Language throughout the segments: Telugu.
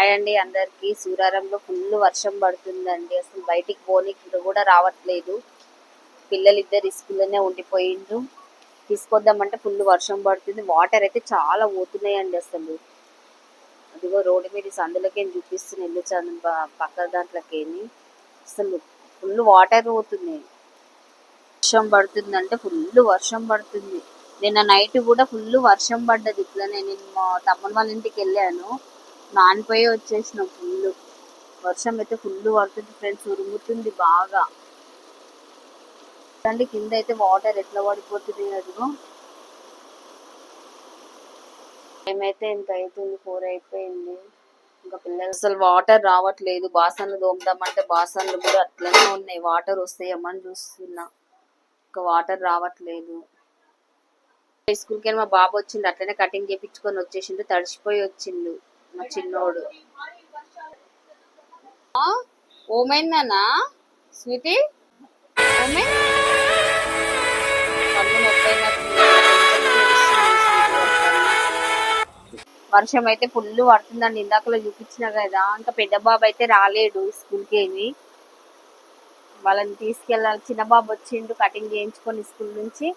హాయ్ అండి అందరికి. సూరారంలో ఫుల్ వర్షం పడుతుందండి. అసలు బయటికి పోనీకి కూడా రావట్లేదు. పిల్లలు ఇద్దరు స్కూల్లోనే ఉండిపోయిండ్రు. తీసుకొద్దామంటే ఫుల్ వర్షం పడుతుంది. వాటర్ అయితే చాలా పోతున్నాయండి అసలు. అదిగో రోడ్డు మీద సందులకే సందులోకి చూపిస్తుంది ఇల్లు చందు పక్క దాంట్లోకి అసలు ఫుల్ వాటర్ పోతున్నాయి. వర్షం పడుతుందంటే ఫుల్ వర్షం పడుతుంది. నిన్న నైట్ కూడా ఫుల్ వర్షం పడ్డది. ఇట్లా నేను మా తమ్ముడు వాళ్ళ ఇంటికి వెళ్ళాను. నానిపోయి వచ్చేసిన ఫుల్ వర్షం అయితే ఫుల్ పడుతుంది ఫ్రెండ్స్ ఉరుముతుంది బాగా. చూడండి కింద అయితే వాటర్ ఎట్లా పడిపోతుంది అదిగో. టైం అయితే ఇంత అవుతుంది ఫోర్ అయిపోయింది. ఇంకా పిల్లలు అసలు వాటర్ రావట్లేదు. బాసన్లు తోముదామంటే బాసన్లు కూడా అట్లనే ఉన్నాయి. వాటర్ వస్తాయేమని చూస్తున్నా. ఇంకా వాటర్ రావట్లేదు. స్కూల్కి వెళ్ళి మా బాబు వచ్చిండు అట్లనే కటింగ్ చేపించుకొని వచ్చేసిండు తడిచిపోయి వచ్చిండు. మా చిన్నోడు. ఆ, ఓమైందన్నా? స్వీటీ వర్షం అయితే ఫుల్ పడుతుందండి ఇందాకలో చూపించిన కదా. ఇంకా పెద్ద బాబు అయితే రాలేడు స్కూల్కి ఏమి. వాళ్ళని తీసుకెళ్ళాలి. చిన్న బాబు వచ్చిండు కటింగ్ చేయించుకొని స్కూల్ నుంచి.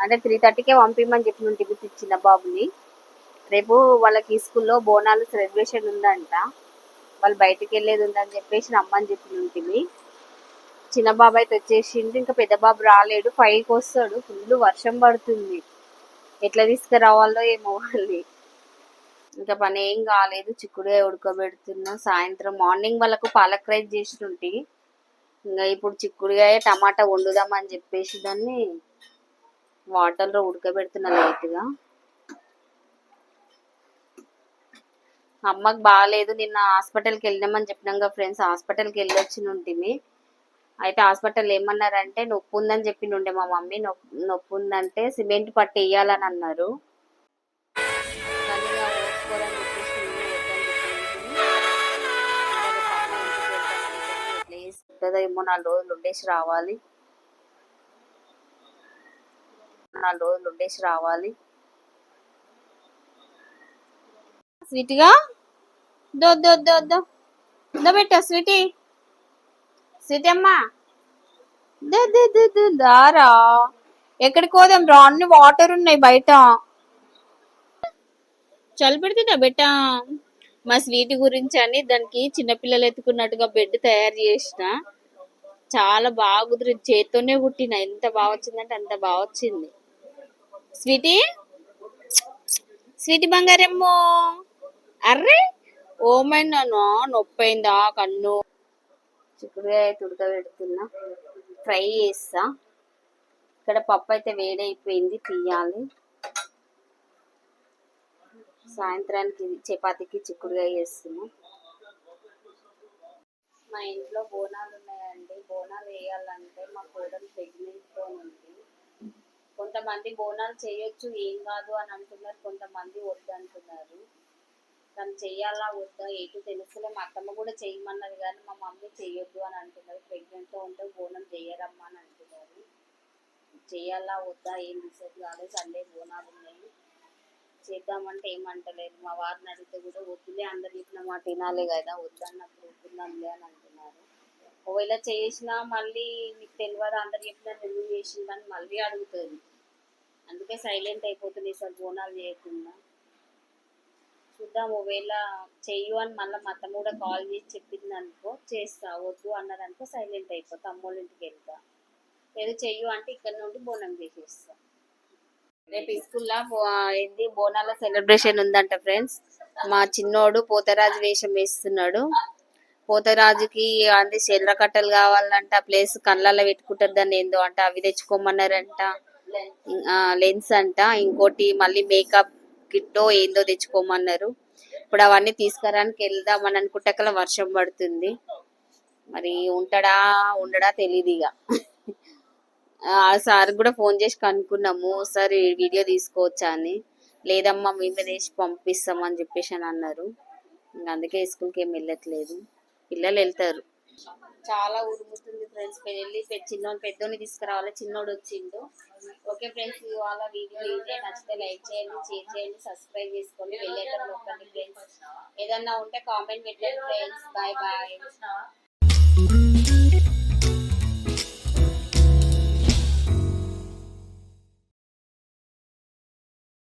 అంటే త్రీ థర్టీకే పంపించమని చెప్పిన టికెట్ చిన్న బాబుని. రేపు వాళ్ళకి స్కూల్లో బోనాలు సెలబ్రేషన్ ఉందంట. వాళ్ళు బయటకు వెళ్ళేది ఉందని చెప్పేసి రమ్మని చెప్పి ఉంటుంది. చిన్న బాబు అయితే వచ్చేసిండు ఇంకా పెద్ద బాబు రాలేడు ఫైవ్కి వస్తాడు. ఫుల్ వర్షం పడుతుంది. ఎట్లా తీసుకురావాలో ఏమో వాళ్ళని ఇంకా పని ఏం కాలేదు. చిక్కుడుగా ఉడకబెడుతున్నా. సాయంత్రం మార్నింగ్ వాళ్ళకు పాలక్ రైస్ చేస్తుంటే ఇంకా ఇప్పుడు చిక్కుడుగాయ టమాటా వండుదామని చెప్పేసి దాన్ని వాటర్లో ఉడకబెడుతున్నా లైట్గా. అమ్మకి బాగాలేదు నిన్న హాస్పిటల్కి వెళ్ళినామని చెప్పినాక ఫ్రెండ్స్. హాస్పిటల్కి వెళ్ళి వచ్చి ఉంటుంది అయితే హాస్పిటల్ ఏమన్నారంటే నొప్పి ఉందని చెప్పి ఉండే మా మమ్మీ. నొప్పి నొప్పి ఉందంటే సిమెంట్ పట్టి వేయాలని అన్నారు. ఏమో నాలుగు రోజులు ఉండేసి రావాలి. నాలుగు రోజులు ఉండేసి రావాలి. స్వీట్గా? దొద్దు దో దో దో. దో స్వీటీ. స్వీటీ అమ్మా దారా. ఎక్కడికి పోదాం రా? అన్ని వాటర్ ఉన్నాయి బయట. చలి పెడుతుందా బెట్ట మా స్వీట్ గురించి అని దానికి చిన్నపిల్లలు ఎత్తుకున్నట్టుగా బెడ్ తయారు చేసిన. చాలా బాగా కుదిరింది. చేత్తోనే కుట్టిన. ఎంత బాగా వచ్చిందంటే అంత బాగా వచ్చింది. స్వీటీ? స్వీటీ బంగారమ్మో. అర్రే ఓమైనాను నొప్పైందా కన్ను? చిక్కుడుగా తుడక పెడుతున్నా ఫ్రై చేస్తా. ఇక్కడ పప్పు అయితే వేడైపోయింది తీయాలి. సాయంత్రానికి చపాతీకి చిక్కుడుగా చేస్తున్నా. మా ఇంట్లో బోనాలు ఉన్నాయండి. బోనాలు వేయాలంటే మా కోడలు ప్రెగ్నెంట్తో ఉంది. కొంతమంది బోనాలు చేయొచ్చు ఏం కాదు అని అంటున్నారు. కొంతమంది వద్దు అంటున్నారు తను చేయాలా వద్దా ఏటు తెలుసులే మా అత్తమ్మ కూడా చేయమన్నది కానీ మా మమ్మీ చేయొద్దు అని అంటున్నారు. ప్రెగ్నెంట్తో ఉంటే బోనం చేయరమ్మా అని అంటున్నారు. చేయాలా వద్దా ఏం డిసైడ్ కాలేదు సండే బోనాలు ఉన్నాయి. చేద్దామంటే ఏమంటలేదు మా వారిని అడిగితే కూడా వద్దులే అందరు చెప్పిన మా తినాలి కదా వద్దన్నప్పుడు వద్దుందాంలే అని అంటున్నారు. ఒకవేళ చేసినా మళ్ళీ మీకు తెలియదు అందరు చెప్పినా ఎందుకు చేసిందని మళ్ళీ అడుగుతుంది. అందుకే సైలెంట్ అయిపోతుంది సార్ బోనాలు చేయకుండా. చూద్దాం ఒకవేళ చెయ్యు అని మళ్ళీ మా అత్తమ్మ కూడా కాల్ చేసి చెప్పింది అనుకో చేస్తా. వద్దు అన్నదనుకో సైలెంట్ అయిపో తమ్ముళ్ళ ఇంటికి వెళ్తా. ఏదో చెయ్యు అంటే ఇక్కడ నుండి బోనం చేసేస్తా. రేపు స్కూల్లో ఏంది బోనాల సెలబ్రేషన్ ఉందంట ఫ్రెండ్స్ మా చిన్నోడు పోతరాజు వేషం వేస్తున్నాడు. పోతరాజుకి అంటే చెల్లర కట్టలు కావాలంట ప్లేస్ కళ్ళల్లో పెట్టుకుంటారు దాన్ని ఏందో అంట అవి తెచ్చుకోమన్నారంట. లెన్స్ అంట. ఇంకోటి మళ్ళీ మేకప్ కిట్టో ఏందో తెచ్చుకోమన్నారు. ఇప్పుడు అవన్నీ తీసుకురానికి వెళ్దామని అనుకుంటాకల వర్షం పడుతుంది. మరి ఉంటాడా ఉండడా తెలియదు ఇక. ఆ సార్ కూడా ఫోన్ చేసి కనుక్కున్నాము సార్ వీడియో తీసుకోవచ్చా అని. లేదమ్మా మేమే తీసి పంపిస్తాం అని చెప్పేసి అని అన్నారు. అందుకే స్కూల్కి ఏం వెళ్ళట్లేదు. పిల్లలు వెళ్తారు. చాలా ఉరుముతుంది ఫ్రెండ్స్ పెళ్ళి పె- చిన్నోడు పెద్దోని తీసుకురావాలి. చిన్నోడు వచ్చిండు. ఓకే ఫ్రెండ్స్ ఇవాళ వీడియో ఇదే. నచ్చితే లైక్ చేయండి షేర్ చేయండి సబ్స్క్రైబ్ చేసుకోండి. వెళ్ళేటప్పుడు నొక్కండి ఫ్రెండ్స్ ఏదన్నా ఉంటే కామెంట్ పెట్టండి ఫ్రెండ్స్ బాయ్ బాయ్